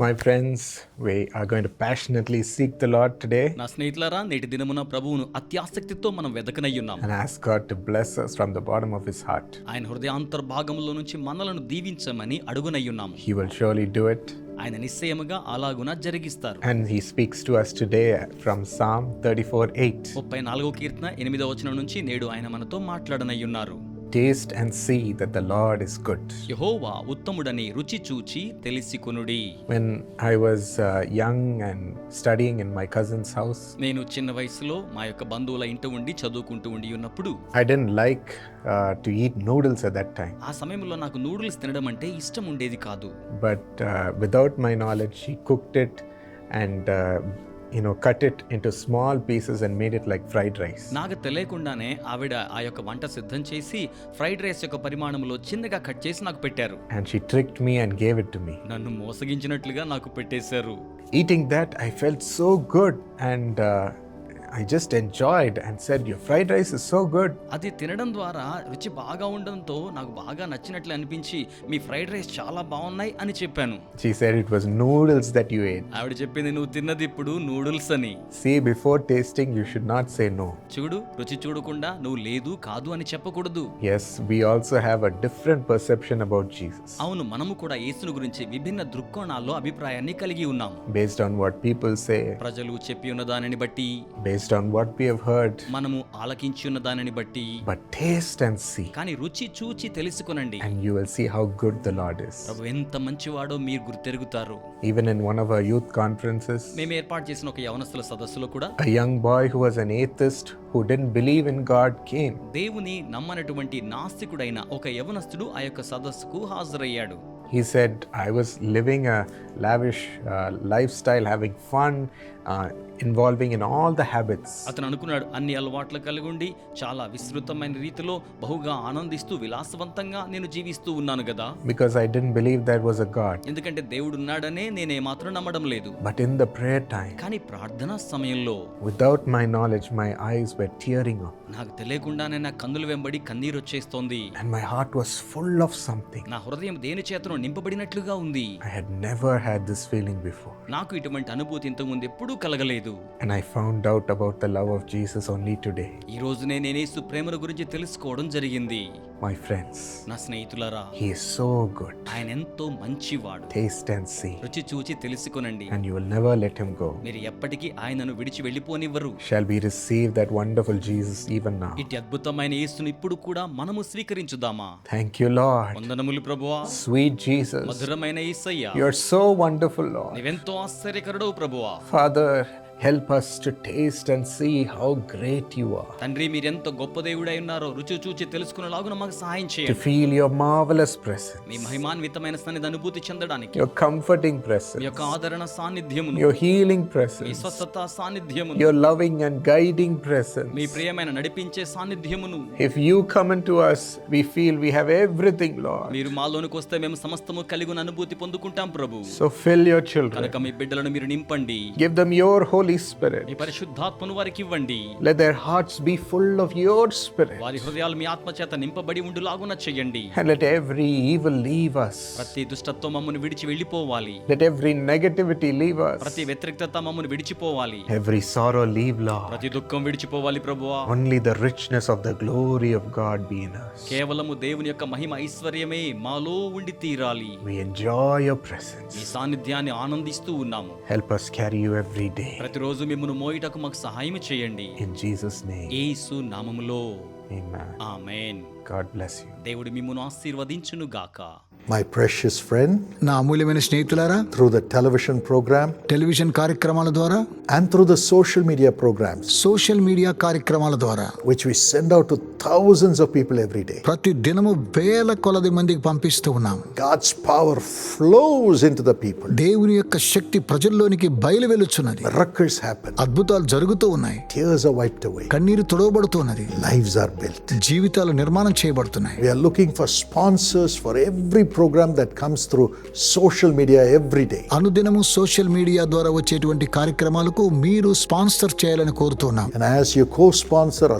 My friends we are going to passionately seek the Lord today నా స్నేహితులారా నేటి దినమున ప్రభువును అత్యాసక్తితో మనం వెదకనై ఉన్నాం. And ask God to bless us from the bottom of his heart ఆయన హృదయ అంతర్భాగములో నుంచి మనలను దీవించమని అడుగునై ఉన్నాం. He will surely do it ఆయన నిశ్చయముగా అలాగున జరిగిస్తారు. And he speaks to us today from Psalm 34:8 34వ కీర్తన 8వ వచనం నుంచి నేడు ఆయన మనతో మాట్లాడనై ఉన్నారు. Taste and see that the Lord is good. యహోవా ఉత్తముడని రుచి చూచి తెలిసికొనుడి When I was uh, young and studying in my cousin's house, నేను చిన్న వయసులో మా యొక్క బంధువుల ఇంట ఉండి చదువుకుంటూ ఉండి ఉన్నప్పుడు I didn't like uh, to eat noodles at that time. ఆ సమయంలో నాకు నూడిల్స్ తినడం అంటే ఇష్టం ఉండేది కాదు But uh, without my knowledge, she cooked it you know cut it into small pieces and made it like fried rice నాకు తెలియకుండానే ఆవిడ ఆ యొక్క వంట సిద్ధం చేసి ఫ్రైడ్ రైస్ యొక్క పరిమాణంలో చిన్నగా కట్ చేసి నాకు పెట్టారు. And she tricked me and gave it to me నన్ను మోసగించినట్లుగా నాకు పెట్టేశారు. Eating that I felt so good and I just enjoyed and said your fried rice is so good అది తినడం ద్వారా రుచి బాగా ఉండడంతో నాకు బాగా నచ్చినట్లు అనిపించి మీ ఫ్రైడ్ రైస్ చాలా బాగున్నాయి అని చెప్పాను. She said it was noodles that you ate ఆవిడ చెప్పింది నువ్వు తిన్నది ఇప్పుడు నూడిల్స్ అని. See before tasting you should not say no చూడు రుచి చూడకుండా నువ్వు లేదు కాదు అని చెప్పకూడదు. Yes we also have a different perception about jesus. అవును మనము కూడా యేసును గురించి విభిన్న దృక్కోణాల్లో అభిప్రాయాన్ని కలిగి ఉన్నాం. Based on what people say. ప్రజలు చెప్పి ఉన్న దానిని బట్టి. Based on what we have heard. మనము ఆలకించి ఉన్న దానిని బట్టి But taste and see, కానీ రుచి చూచి తెలుసుకొనండి and you will see how good the Lord is. ప్రభు ఎంత మంచివాడో మీరు గుర్తెరుగుతారు Even in one of our youth conferences, మేము ఏర్పాటు చేసిన ఒక యవనస్తుల సదస్సులో కూడా a young boy who was an atheist who didn't believe in God came. దేవుని నమ్మనటువంటి నాస్తికుడైన ఒక యవనస్తుడు ఆ యొక్క సదస్సుకు హాజరయ్యాడు He said, I was living a lavish uh, lifestyle, having fun, uh, involving in all the habits. అతను అనుకున్నాడు అన్ని అలవాట్లు కలిగి ఉండి చాలా విస్తృతమైన రీతిలో బహుగా ఆనందిస్తూ విలాసవంతంగా నేను జీవిస్తూ ఉన్నాను కదా Because I didn't believe there was a God. ఎందుకంటే దేవుడు ఉన్నాడనే నేనే మాత్రం నమ్మడం లేదు But in the prayer time, కానీ ప్రార్థనా సమయంలో without my knowledge, my eyes were tearing up, నాకు తెలియకుండానే నా కందులు వెంబడి కన్నీరు వచ్చేస్తోంది and my heart was full of something. నా హృదయం దేని చేతను నింపబడినట్లుగా ఉంది I had never had this feeling before. నాకు ఇటువంటి అనుభూతి ఇంతకుముందు ఎప్పుడూ కలగలేదు తెలియదు and I found out about the love of Jesus only today ఈ రోజు నేను యేసు ప్రేమను గురించి తెలుసుకోవడం జరిగింది. మై ఫ్రెండ్స్ నా స్నేహితులారా హి ఇస్ సో గుడ్ ఆయన ఎంతో మంచివాడు రుచి చూచి తెలుసుకునండి. And you never let him go మీరు ఎప్పటికీ ఆయనను విడిచి వెళ్ళిపోనివ్వరు. Shall be receive that wonderful Jesus even now ఈ అద్భుతమైన యేసును ఇప్పుడు కూడా మనము స్వీకరించుదామా? థాంక్యూ లార్డ్ వందనములు ప్రభువా. స్వీట్ జీసస్ మధురమైన యేసయ్య. You are so wonderful Lord నీవెంతో ఆశ్చర్యకరుడవు ప్రభువా. Father help us taste and see how great you తండ్రి మీరు ఎంత గొప్ప దేవుడై ఉన్నారో రుచి చూచి తెలుసుకునేలాగా మాకు సహాయం చేయండి. To feel your marvellous presence మీ మహిమాన్ని మహిమాన్వితమైన సన్నిధి అనుభూతి చెందడానికి your comforting మీ presence, యొక్క ఆదరణ సాన్నిధ్యమును your healing మీ presence, స్వస్థత సాన్నిధ్యమును your loving and guiding me presence. ప్రియమైన నడిపించే సాన్నిధ్యమును If you come into us, we feel we have everything, Lord. మీరు మాలోనికి వస్తే మేము సమస్తము కలిగి ఉన్న అనుభూతి పొందుకుంటాం ప్రభు So fill your children. కనుక మీ బిడ్డలను మీరు నింపండి Give them your Holy me Spirit. పరిశుద్ధాత్మను వారికి ఇవ్వండి Let their hearts be full of your Spirit. వారి హృదయాలు మీ ఆత్మ చేత నింపబడి ఉండులాగున చెయ్యండి And let every evil leave us. ప్రతి దుష్టత్వం మమ్మల్ని విడిచి వెళ్ళిపోవాలి. Let every negativity leave us. ప్రతి వ్యతిరేకత మమ్మల్ని విడిచిపోవాలి. ఎవ్రీ సారో లీవ్ లా ప్రతి దుఃఖం విడిచిపోవాలి ప్రభువా. Only the richness of the glory of God be in us. కేవలము దేవుని యొక్క మహిమ ఐశ్వర్యమే మాలో ఉండి తీరాలి. వి ఎంజాయ్ యువర్ ప్రెసెన్స్ ఈ సాన్నిధ్యాన్ని ఆనందిస్తూ ఉన్నాము. Help us carry you every day ప్రతి రోజు మిమ్మును మోయటకు మాకు సహాయం చేయండి. ఇన్ జీసస్ నేమ్ యేసు నామములో. ఆమేన్. గాడ్ బ్లెస్ యు దేవుడు మిమ్మును ఆశీర్వదించును గాక My precious friend, నా అమూల్యమైన స్నేహితులారా through the television program television కార్యక్రమాల ద్వారా and through the social media programs, social media కార్యక్రమాల ద్వారా which we send out to thousands of people every day, ప్రతి దినము వేల కొలది మందికి పంపిస్తూ ఉన్నాం God's power flows into the people. దేవుని యొక్క శక్తి ప్రజల్లోనికి బయలు వెలుచున్నది Miracles happen, అద్భుతాలు జరుగుతూ ఉన్నాయి tears are wiped away, కన్నీరు తుడవబడుతున్నది lives are built. జీవితాలు నిర్మాణం చేయబడుతున్నాయి We are looking for sponsors for every program that comes through social media every day అనుదినము సోషల్ మీడియా ద్వారా వచ్చేటువంటి కార్యక్రమాలకు మీరు స్పాన్సర్ చేయాలని కోరుతున్నాం. And as you co sponsor ah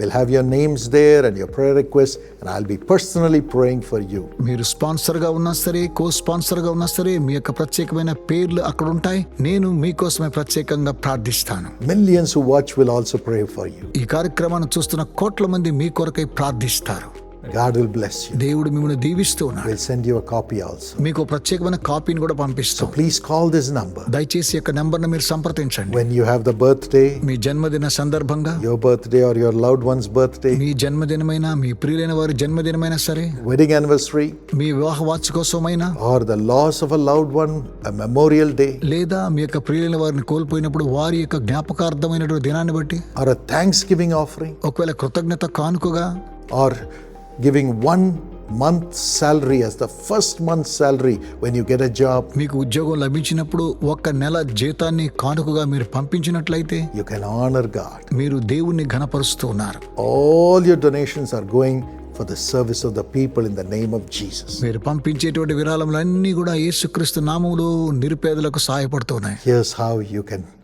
will have your names there and your prayer request and I'll be personally praying for you మీరు sponsor ఉన్నా సరే కో స్పాన్సర్గా ఉన్నా సరే మీ యొక్క ప్రత్యేకమైన పేర్లు అక్కడ ఉంటాయి. నేను మీ కోసమే ప్రత్యేకంగా ప్రార్థిస్తాను. Millions watch will also pray for you ఈ కార్యక్రమాన్ని చూస్తున్న కోట్ల మంది మీ కొరకై ప్రార్థిస్తారు. God will bless you. దేవుడు మిమ్మల్ని దీవిస్తూ ఉన్నాడు We'll send you a copy also. మీకు ప్రత్యేకమైన కాపీని కూడా పంపిస్తాం Please call this number దయచేసి ఈ యొక్క నెంబర్ను మీరు సంప్రదించండి when you have the birthday, మీ జన్మదిన సందర్భంగా your birthday or your loved one's birthday, మీ జన్మదినమైనా మీ ప్రియులైన వారి జన్మదినమైనా సరే wedding anniversary, మీ వివాహ వార్షికోత్సవమైనా or the loss of a loved one, a memorial day, లేదా మీ యొక్క ప్రియులైన వారిని కోల్పోయినప్పుడు వారి యొక్క జ్ఞాపకార్థమైనటువంటి దినాన్ని బట్టి or a Thanksgiving offering, ఒకవేళ కృతజ్ఞత కానుకగా or giving one month's salary as the first month's salary when you get a job, మీకు ఉద్యోగం లభించినప్పుడు ఒక్క నెల జీతాన్ని కానుకగా మీరు పంపించినట్లయితే you can honor God. మీరు దేవుణ్ణి ఘనపరుస్తూ ఉన్నారు All your donations are going for the service of the people in the name of Jesus. మీరు పంపించేటువంటి విరాళములన్నీ కూడా యేసుక్రీస్తు నామములో నిరుపేదలకు సహాయపడుతున్నాయి Here's how you can